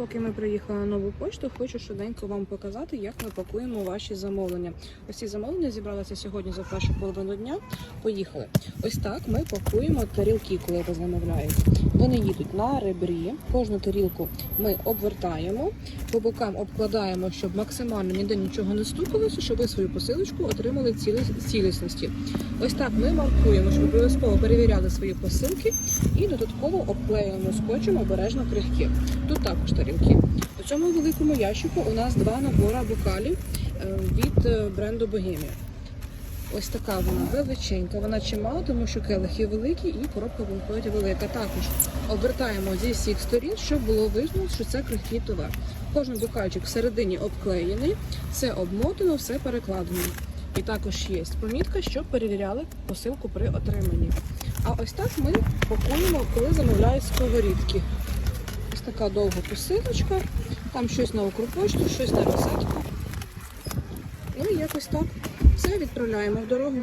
поки ми приїхали на нову пошту, хочу швиденько вам показати, як ми пакуємо ваші замовлення. Ось ці замовлення зібралися сьогодні за першу половину дня. Поїхали. Ось так ми пакуємо тарілки, коли ви замовляєте. Вони їдуть на ребрі. Кожну тарілку ми обвертаємо, по бокам обкладаємо, щоб максимально ніде нічого не стукалося, щоб ви свою посилочку отримали цілі цілісності. Ось так ми маркуємо, щоб обов'язково перевіряли свої посилки і додатково обклеюємо скотчем обережно крихки. Тут також тарілки. У цьому великому ящику у нас два набори бокалів е, від е, бренду Bohemia. Ось така вона величенька, вона чимала, тому що келихи великі і коробка виходить велика. Також обертаємо зі всіх сторін, щоб було видно, що це крихкий товар. Кожен бокальчик всередині обклеєний, все обмотано, все перекладено. І також є помітка, щоб перевіряли посилку при отриманні. А ось так ми пакуємо, коли замовляють сковорідки. Ось така довга посилочка, там щось на окропочту, щось на розетку. Ну і якось так. Все відправляємо в дорогу.